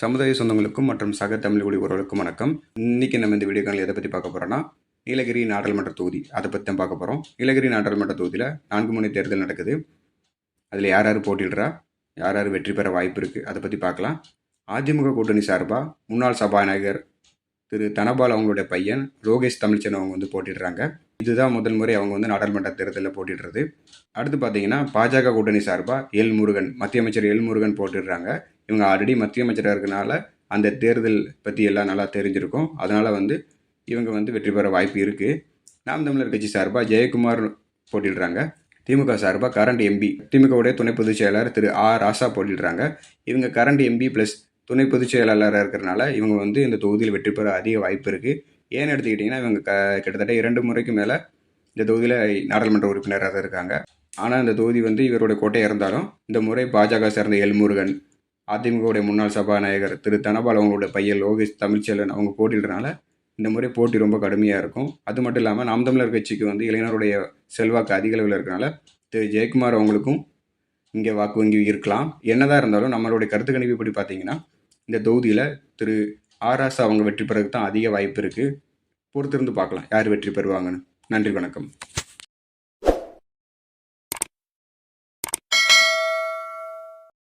சமுதாய சொந்தங்களுக்கும் மற்றும் சக தமிழ் குடி உறவுகளுக்கும் வணக்கம். இன்னைக்கு நம்ம இந்த வீடியோ காலில் எதை பற்றி பார்க்க போகிறோம்னா நீலகிரி நாடாளுமன்ற தொகுதி. அதை பற்றி தான் பார்க்க போகிறோம் நீலகிரி நாடாளுமன்ற தொகுதியில் நான்கு முனை தேர்தல் நடக்குது. அதில் யார் யார் போட்டிடுறா யார் யார் வெற்றி பெற வாய்ப்பு இருக்குது அதை பற்றி பார்க்கலாம். அதிமுக கூட்டணி சார்பாக முன்னாள் சபாநாயகர் திரு தனபால் அவங்களுடைய பையன் ரோகேஷ் தமிழ்ச்சன் அவங்க வந்து போட்டிடுறாங்க. இதுதான் முதல் முறை அவங்க வந்து நாடாளுமன்ற தேர்தலில் போட்டிடுறது. அடுத்து பார்த்தீங்கன்னா பாஜக கூட்டணி சார்பாக எல் முருகன் மத்திய அமைச்சர் எல் முருகன் போட்டிடுறாங்க. இவங்க ஆல்ரெடி மத்திய அமைச்சராக இருக்கனால அந்த தேர்தல் பற்றி எல்லாம் நல்லா தெரிஞ்சிருக்கும். அதனால் வந்து இவங்க வந்து வெற்றி பெற வாய்ப்பு இருக்குது நாம் தமிழர் கட்சி சார்பாக ஜெயக்குமார் போட்டிடுறாங்க. திமுக சார்பாக கரண்ட் எம்பி திமுகவுடைய துணை பொதுச் செயலாளர் திரு ஆ ராசா போட்டிடுறாங்க. இவங்க கரண்ட் எம்பி ப்ளஸ் துணை பொதுச் செயலாளராக இருக்கிறனால இவங்க வந்து இந்த தொகுதியில் வெற்றி பெற அதிக வாய்ப்பு இருக்குது ஏன்னு எடுத்துக்கிட்டிங்கன்னா இவங்க க கிட்டத்தட்ட இரண்டு முறைக்கு மேலே இந்த தொகுதியில் நாடாளுமன்ற உறுப்பினராக தான் இருக்காங்க. ஆனால் இந்த தொகுதி வந்து இவருடைய கோட்டையாக இருந்தாலும் இந்த முறை பாஜக சேர்ந்த எல்முருகன் அதிமுகவுடைய முன்னாள் சபாநாயகர் திரு தனபால் அவங்களுடைய பையன் லோகேஷ் தமிழ்ச்செல்வன் அவங்க போட்டிடுறனால இந்த முறை போட்டி ரொம்ப கடுமையாக இருக்கும். அது மட்டும் இல்லாமல் நாம் தமிழர் கட்சிக்கு வந்து இளைஞருடைய செல்வாக்கு அதிக அளவில் இருக்கிறனால திரு ஜெயக்குமார் அவங்களுக்கும் இங்கே வாக்கு வங்கி இருக்கலாம். என்னதான் இருந்தாலும் நம்மளுடைய கருத்து கணிப்பு இப்படி பார்த்தீங்கன்னா இந்த தொகுதியில் திரு ஆராசா அவங்க வெற்றி பெறதுக்கு தான் அதிக வாய்ப்பு இருக்குது பொறுத்திருந்து பார்க்கலாம். யார் வெற்றி பெறுவாங்கன்னு. நன்றி வணக்கம்.